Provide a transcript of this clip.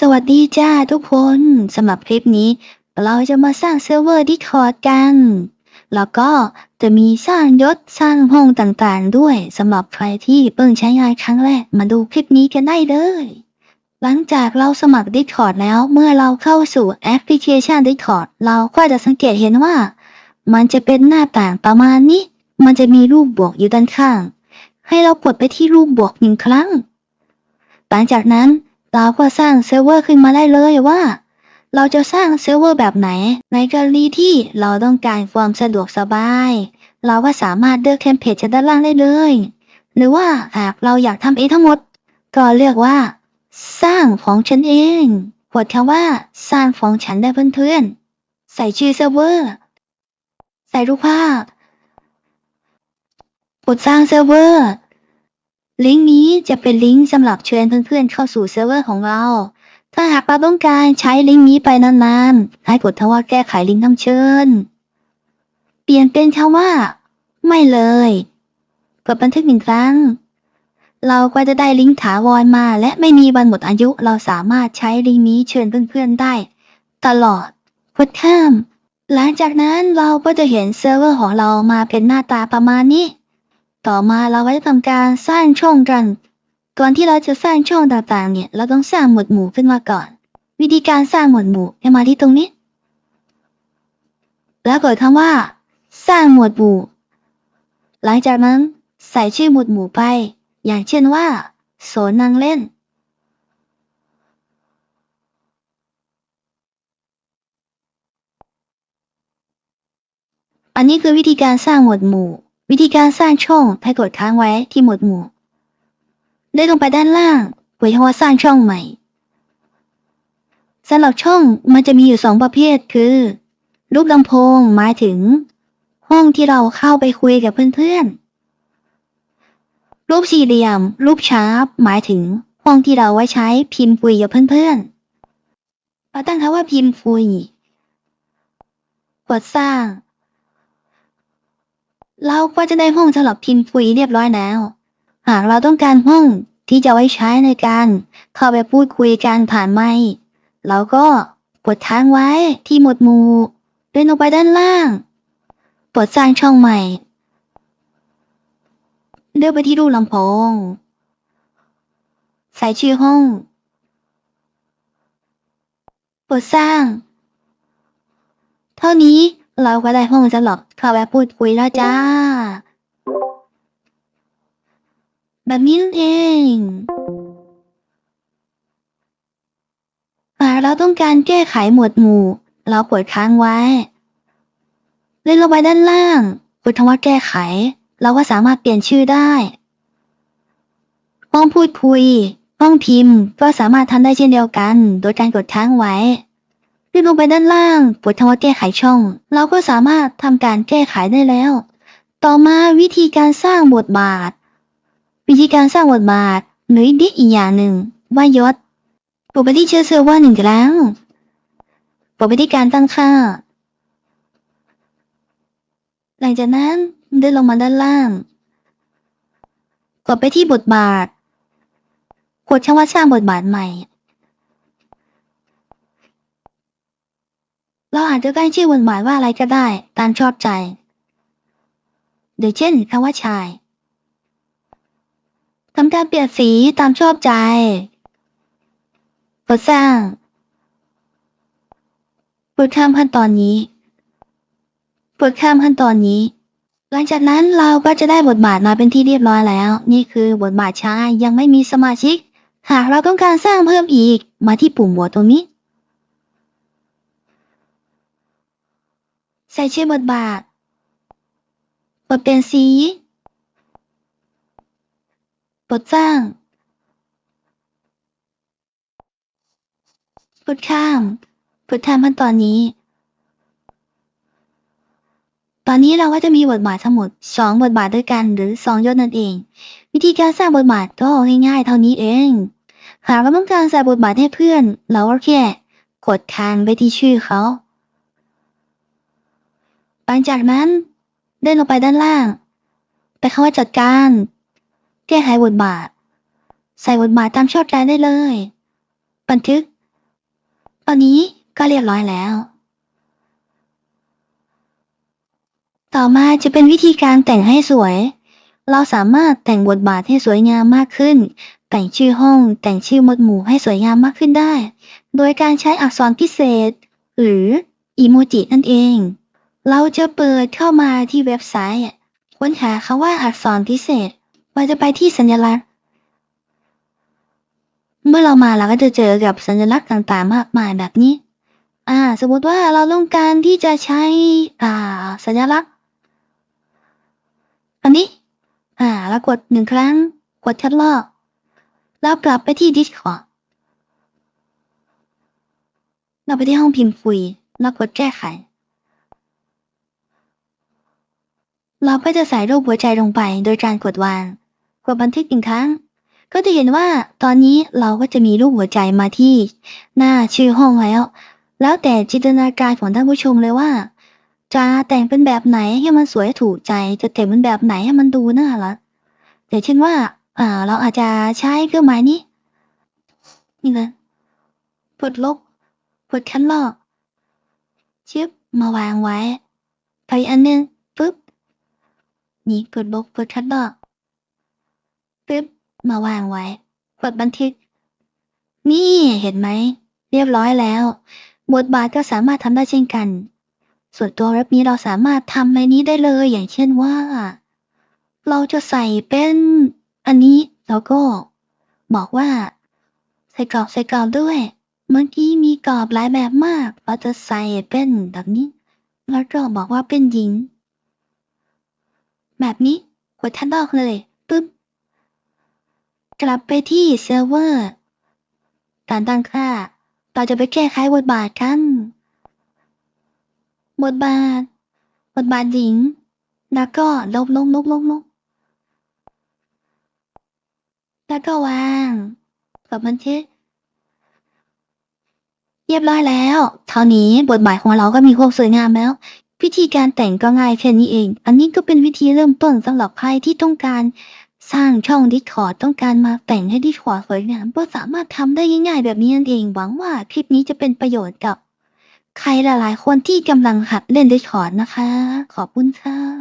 สวัสดีจ้าทุกคนสำหรับคลิปนี้ เราจะมาสร้างเซิร์ฟเวอร์ดิคอร์ดกัน แล้วก็จะมีสร้างยศสร้างห้องต่างๆ ด้วยสำหรับใครที่เพิ่งใช้งานครั้งแรกมาดูคลิปนี้กันได้เลย หลังจากเราสมัคร Discord แล้วเมื่อเราเข้าสู่แอปพลิเคชัน Discord เราก็จะสังเกตเห็นว่า มันจะเป็นหน้าต่างประมาณนี้ มันจะมีรูปบวกอยู่ด้านข้าง ให้เรากดไปที่รูปบวกหนึ่งครั้ง หลังจากนั้น เราก็สร้างเซิร์ฟเวอร์ขึ้นมาได้เลยว่า เราจะสร้างเซิร์ฟเวอร์แบบไหน ในกรณีที่เราต้องการความสะดวกสบาย เราก็สามารถเลือกเทมเพลตจากด้านล่างได้เลย หรือว่าหากเราอยากทำเองทั้งหมด ก็เลือกว่า สร้างของฉันเองกดคำว่า สร้างของฉันได้เพื่อนๆ ใส่ชื่อเซิร์ฟเวอร์ ใส่รูปภาพกดสร้างเซิร์ฟเวอร์ ลิงก์นี้จะเป็นลิงก์สำหรับเชิญเพื่อนๆเข้าสู่เซิร์ฟเวอร์ของเรา ถ้าหากเราต้องการใช้ลิงก์นี้ไปนานๆ ให้กดคำว่าแก้ไขลิงก์คำเชิญ เปลี่ยนเป็นคำว่า ไม่เลย กดบันทึกหนึ่งครั้ง เราก็จะได้ลิงก์ถาวรมาและไม่มีวันหมดอายุ เราสามารถใช้ลิงก์นี้เชิญเพื่อนๆได้ ตลอดกดข้าม หลังจากนั้นเราก็จะเห็นเซิร์ฟเวอร์ของเรามาเป็นหน้าตาประมาณนี้ ต่อมาเราก็จะทำการสร้างช่องกัน ก่อนที่เราจะสร้างช่องต่างๆเนี่ย เราต้องสร้างหมวดหมู่ขึ้นมาก่อน วิธีการสร้างหมวดหมู่ให้มาที่ตรงนี้ แล้วกดคำว่า สร้างหมวดหมู่ หลังจากนั้นใส่ชื่อหมวดหมู่ไป อย่างเช่นว่าโสนนางเล่น อันนี้คือวิธีการสร้างหมวดหมู่ วิธีการสร้างช่องให้กดค้างไว้ที่หมวดหมู่ได้ลงไปด้านล่างกดคำว่าสร้างช่องใหม่สำหรับช่องมันจะมีอยู่สองประเภทคือ รูปลำโพงหมายถึง ห้องที่เราเข้าไปคุยกับเพื่อนๆ รูปสี่เหลี่ยม รูปชาร์ปหมายถึง ห้องที่เราไว้ใช้พิมพ์คุยกับเพื่อนๆเราตั้งคำว่าพิมพ์คุยกดสร้าง เราก็จะได้ห้องสำหรับพิมพ์คุยเรียบร้อยแล้ว หากเราต้องการห้องที่จะไว้ใช้ในการเข้าไปพูดคุยกันผ่านไมค์เราก็กดค้างไว้ที่หมวดหมู่เดินลงไปด้านล่างกดสร้างช่องใหม่เลือกไปที่รูปลำโพงใส่ชื่อห้องกดสร้าง เท่านี้ เราก็ได้ห้องสำหรับเข้าไปพูดคุยแล้วจ้า แบบนี้นั่นเองหากเราต้องการแก้ไขหมวดหมู่ เรากดค้างไว้ เลื่อนลงไปด้านล่างกดคำว่าแก้ไข เราก็สามารถเปลี่ยนชื่อได้ ห้องพูดคุย ห้องพิมพ์ก็สามารถทำได้เช่นเดียวกัน โดยการกดค้างไว้ เลื่อนลงไปด้านล่างกดคำว่าแก้ไขช่อง เราก็สามารถทำการแก้ไขได้แล้ว ต่อมาวิธีการสร้างบทบาท วิธีการสร้างบทบาทหรือดิอีกอย่างหนึ่งว่ายศกดไปที่ชื่อเซิร์วอร์หนึ่งครั้งกดไปที่การตั้งค่า หลังจากนั้นเดินลงมาด้านล่าง กดไปที่บทบาท กดคำว่าสร้างบทบาทใหม่ เราอาจจะตั้ชื่อบทบาทว่าอะไรก็ได้ ตามชอบใจหรือเช่นคำว่าชายทำการเปลี่ยนสีตามชอบใจกดสร้างกดข้ามขั้นตอนนี้กดข้ามขั้นตอนนี้ หลังจากนั้นเราก็จะได้บทบาทมาเป็นที่เรียบร้อยแล้ว นี่คือบทบาทชายยังไม่มีสมาชิก หากเราต้องการสร้างเพิ่มอีก มาที่ปุ่มหัวตรงนี้ ใส่ชื่อบทบาทกดเปลี่ยนสีกดสร้างกดข้ามกดข้ามขั้นตอนนี้ ตอนนี้เราก็จะมีบทบาททั้งหมด2บทบาทด้วยกันหรือ2ยศนั่นเอง วิธีการสร้างบทบาทก็ง่ายๆเท่านี้เอง หากเราต้องการใส่บทบาทให้เพื่อน เราก็แค่กดค้างไปที่ชื่อเขา หลังจากนั้น เดินลงไปด้านล่างไปคำว่าจัดการ แก้ไขบทบาท ใส่บทบาทตามชอบใจได้เลย บันทึก ตอนนี้ก็เรียบร้อยแล้ว ต่อมาจะเป็นวิธีการแต่งให้สวย เราสามารถแต่งบทบาทให้สวยงามมากขึ้น แต่งชื่อห้อง แต่งชื่อมดหมู่ให้สวยงามมากขึ้นได้ โดยการใช้อักษรพิเศษ หรืออีโมจินั่นเอง เราจะเปิดเข้ามาที่เว็บไซต์ค้นหาคำว่าอักษรพิเศษเราจะไปที่สัญลักษณ์ เมื่อเรามาเราก็จะเจอกับสัญลักษณ์ต่างๆ มากมายแบบนี้ อ่า สมมติว่าเราต้องการที่จะใช้ อ่า สัญลักษณ์ อันนี้ อ่าแล้วกดหนึ่งครั้ง กดคัดลอก แล้วกลับไปที่ Discord เราไปที่ห้องพิมพ์คุย แล้วกดแก้ไข เราก็จะใส่รูปหัวใจลงไปโดยการกดวาง กดบันทึกอีกครั้ง ก็จะเห็นว่าตอนนี้เราก็จะมีรูปหัวใจมาที่หน้าชื่อห้องแล้ว แล้วแต่จินตนาการของท่านผู้ชมเลยว่า จะแต่งเป็นแบบไหนให้มันสวยถูกใจ จะแต่งเป็นแบบไหนให้มันดูน่ารักแต่เช่นว่าอ่าเราอาจจะใช้เครื่องหมายนี้ นี่เลยกดลบกดคันลอกชิปมาวางไว้ไปอันนึงปึ๊บ นี่กดบลบกดคัดลอกปึ๊บมาวางไว้กดบันทึก นี่เห็นไหม เรียบร้อยแล้ว บทบาทก็สามารถทำได้เช่นกัน ส่วนตัวเว็บนี้เราสามารถทำในนี้ได้เลย อย่างเช่นว่า เราจะใส่เป็นอันนี้แล้วก็ บอกว่า ใส่กรอบใส่กรอบด้วย เมื่อกี้มีกรอบหลายแบบมาก เราจะใส่เป็นแบบนี้ แล้วก็บอกว่าเป็นหญิง แบบนี้กดทันดอกเลยปึ๊บกลับไปที่เซิร์ฟเวอร์ การตั้งค่า เราจะไปแก้ไขบทบาทกัน บทบาท บทบาทหญิง แล้วก็ลบลงลบลงลงแล้วก็วางกดบันทึกเรียบร้อยแล้ว เท่านี้บทบาทของเราก็มีความสวยงามแล้ว วิธีการแต่งก็ง่ายแค่นี้เอง อันนี้ก็เป็นวิธีเริ่มต้นสำหรับใครที่ต้องการสร้างช่องดิสคอร์ดต้องการมาแต่งให้ดิสคอร์ดสวยงามก็สามารถทำได้ง่ายๆแบบนี้นั่นเอง หวังว่าคลิปนี้จะเป็นประโยชน์กับใครหลายๆคนที่กำลังหัดเล่นดิสคอร์ดนะคะ ขอบคุณค่ะ